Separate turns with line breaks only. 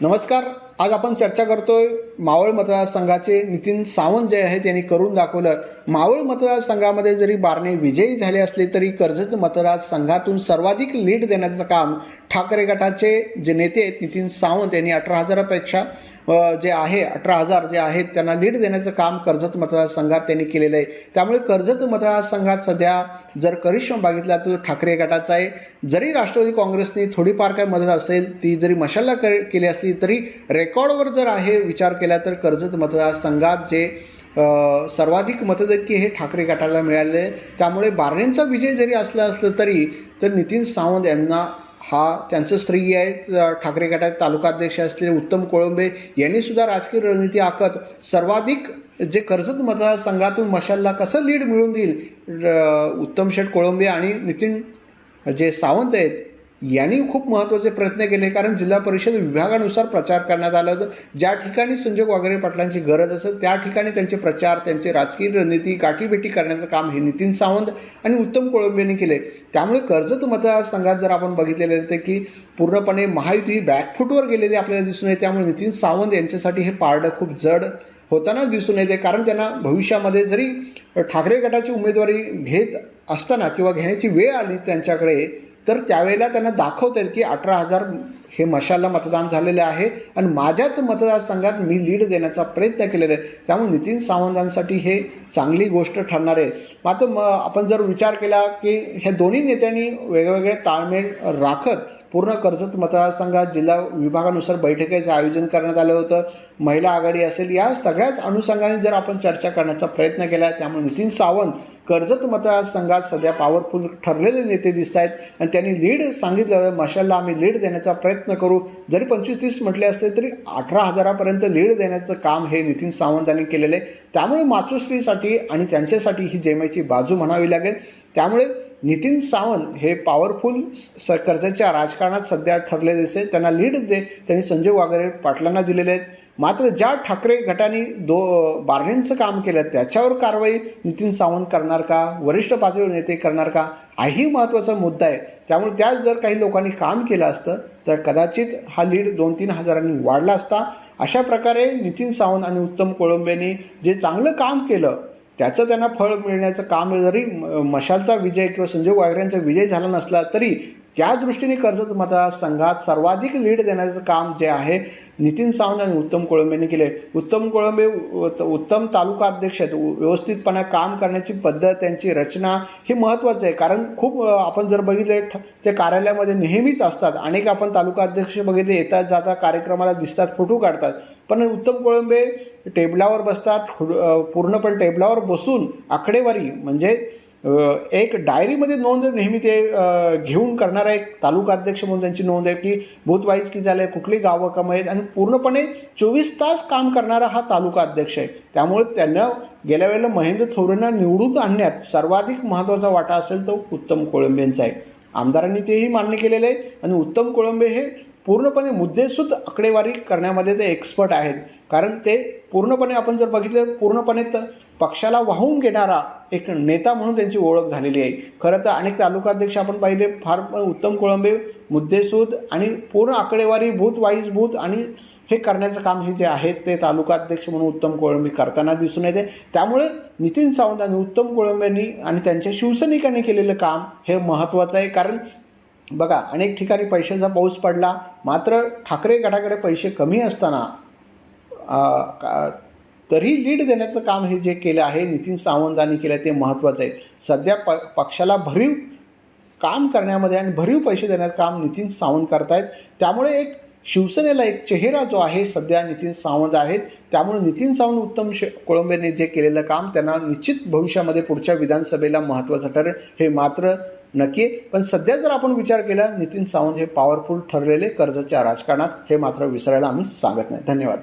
नमस्कार. आज आपण चर्चा करतोय मावळ मतदारसंघाचे नितीन सावंत जे आहेत यांनी करून दाखवलं. मावळ मतदारसंघामध्ये जरी बारणे विजयी झाले असले तरी कर्जत मतदारसंघातून सर्वाधिक लीड देण्याचं काम ठाकरे गटाचे जे नेते आहेत नितीन सावंत यांनी अठरा हजारापेक्षा जे आहे अठरा हजार जे आहेत त्यांना लीड देण्याचं काम कर्जत मतदारसंघात त्यांनी केलेलं आहे. त्यामुळे कर्जत मतदारसंघात सध्या जर करिश्मा बघितला तर ठाकरे गटाचा आहे. जरी राष्ट्रवादी काँग्रेसने थोडीफार काय मदत असेल ती जरी मशाला केली असली तरी रेकॉर्डवर जर आहे विचार केला तर कर्जत मतदारसंघात जे सर्वाधिक मतदक्की हे ठाकरे गटाला मिळाले. त्यामुळे बारणेंचा विजय जरी असला असलं तरी तर नितीन सावंत यांना हा त्यांचं स्त्री आहे. ठाकरे गटात तालुकाध्यक्ष असलेले उत्तम कोळंबे यांनी सुद्धा राजकीय रणनीती आखत सर्वाधिक जे कर्जत मतदारसंघातून मशालला कसं लीड मिळून देईल? उत्तम शेठ कोळंबे आणि नितीन जे सावंत आहेत यांनी खूप महत्त्वाचे प्रयत्न केले कारण जिल्हा परिषद विभागानुसार प्रचार करण्यात आला होता. ज्या ठिकाणी संजय वागरे पाटलांची गरज असेल त्या ठिकाणी त्यांचे प्रचार त्यांचे राजकीय रणनीती गाठीभेटी करण्याचं काम हे नितीन सावंत आणि उत्तम कोळंबेंनी केले. त्यामुळे कर्जत मतदारसंघात जर आपण बघितलेले ते की पूर्णपणे महायुती ही बॅकफूटवर गेलेली आपल्याला दिसून येते. त्यामुळे नितीन सावंत यांच्यासाठी हे पारडं खूप जड होताना दिसून येते कारण त्यांना भविष्यामध्ये जरी ठाकरे गटाची उमेदवारी घेत असताना किंवा घेण्याची वेळ आली त्यांच्याकडे तर त्यावेळेला त्यांना दाखवता येईल की अठरा हजार हे मशाला मतदान झालेलं आहे आणि माझ्याच मतदारसंघात मी लीड देण्याचा प्रयत्न केलेला आहे. त्यामुळे नितीन सावंतांसाठी हे चांगली गोष्ट ठरणार आहे. मात्र म आपण जर विचार केला की ह्या दोन्ही नेत्यांनी वेगवेगळे ताळमेळ राखत पूर्ण कर्जत मतदारसंघात जिल्हा विभागानुसार बैठकीचं आयोजन करण्यात आलं होतं महिला आघाडी असेल या सगळ्याच अनुषंगाने जर आपण चर्चा करण्याचा प्रयत्न केला त्यामुळे नितीन सावंत कर्जत मतदारसंघात सध्या पॉवरफुल ठरलेले नेते दिसत आहेत आणि त्यांनी लीड सांगितलं मशालला आम्ही लीड देण्याचा प्रयत्न प्रयत्न करू. जरी पंचवीस तीस म्हटले असले तरी अठरा हजारापर्यंत लीड देण्याचं काम हे नितीन सावंतांनी केलेलं आहे. त्यामुळे मातोश्रीसाठी आणि त्यांच्यासाठी ही जेमेची बाजू म्हणावी लागेल. त्यामुळे नितीन सावंत हे पॉवरफुल स कर्जतच्या राजकारणात सध्या ठरले दिसते त्यांना लीड दे त्यांनी संजय वागरे पाटलांना दिलेले आहेत. मात्र ज्या ठाकरे गटाने दो बारणेंचं काम केलं त्याच्यावर कारवाई नितीन सावंत करणार का? वरिष्ठ पातळीवर नेते करणार का? हाही महत्त्वाचा मुद्दा आहे. त्यामुळे त्या जर काही लोकांनी काम केलं असतं तर कदाचित हा लीड दोन तीन हजारांनी वाढला असता. अशा प्रकारे नितीन सावंत आणि उत्तम कोळंबेंनी जे चांगलं काम केलं त्याचं त्यांना फळ मिळण्याचं काम जरी म- मशालचा विजय किंवा संजय वागऱ्यांचा विजय झाला नसला तरी त्या दृष्टीने कर्जत मतदारसंघात सर्वाधिक लीड देण्याचं काम जे आहे नितीन सावंत आणि उत्तम कोळंबेंनी केले उत्तम कोळंबे उत्तम तालुका अध्यक्ष आहेत. व्यवस्थितपणे काम करण्याची पद्धत त्यांची रचना हे महत्त्वाचं आहे. कारण खूप आपण जर बघितले ते कार्यालयामध्ये नेहमीच असतात. अनेक आपण तालुका अध्यक्ष बघितले येतात जातात कार्यक्रमाला दिसतात फोटो काढतात. पण उत्तम कोळंबे टेबलावर बसतात पूर्णपणे टेबलावर बसून आकडेवारी म्हणजे एक डायरीमध्ये नोंद नेहमी ते घेऊन करणारा एक तालुका अध्यक्ष म्हणून त्यांची नोंद आहे की भूतवाईज की झालं कुठली गावं कमी आहेत आणि पूर्णपणे चोवीस तास काम करणारा हा तालुका अध्यक्ष आहे. त्यामुळे त्यांना गेल्या वेळेला महेंद्र थोरेंना निवडून आणण्यात सर्वाधिक महत्त्वाचा वाटा असेल तो उत्तम कोळंबेंचा आहे. आमदारांनी तेही मान्य केलेलं आहे आणि उत्तम कोळंबे हे पूर्णपणे मुद्देसूद आकडेवारी करण्यामध्ये ते एक्सपर्ट आहेत. कारण ते पूर्णपणे आपण जर बघितलं पूर्णपणे त पक्षाला वाहून घेणारा एक नेता म्हणून त्यांची ओळख झालेली आहे. खरं तर अनेक तालुकाध्यक्ष आपण पाहिले फार उत्तम कोळंबे मुद्देसूद आणि पूर्ण आकडेवारी भूत वाईज भूत आणि हे करण्याचं काम हे जे आहे ते तालुकाध्यक्ष म्हणून उत्तम कोळंबी करताना दिसून येते. त्यामुळे नितीन सावंत आणि उत्तम कोळंबेंनी आणि त्यांच्या शिवसैनिकांनी केलेलं काम हे महत्त्वाचं आहे. कारण बघा अनेक ठिकाणी पैशाचा पाऊस पडला मात्र ठाकरे गटाकडे पैसे कमी असताना का- तरी लीड देण्याचं काम हे जे केलं आहे नितीन सावंतांनी केलं ते महत्त्वाचं आहे. सध्या प पक्षाला भरीव काम करण्यामध्ये आणि भरीव पैसे देण्याचं काम नितीन सावंत करतायत. त्यामुळे एक शिवसेनेला एक चेहरा जो आहे सध्या नितीन सावंत आहेत. त्यामुळे नितीन सावंत उत्तम श कोळंबेने जे केलेलं काम त्यांना निश्चित भविष्यामध्ये पुढच्या विधानसभेला महत्त्वाचं ठरेल हे मात्र नक्की आहे. पण सध्या जर आपण विचार केला नितीन सावंत हे पॉवरफुल ठरलेले कर्जच्या राजकारणात हे मात्र विसरायला आम्ही सांगत नाही. धन्यवाद.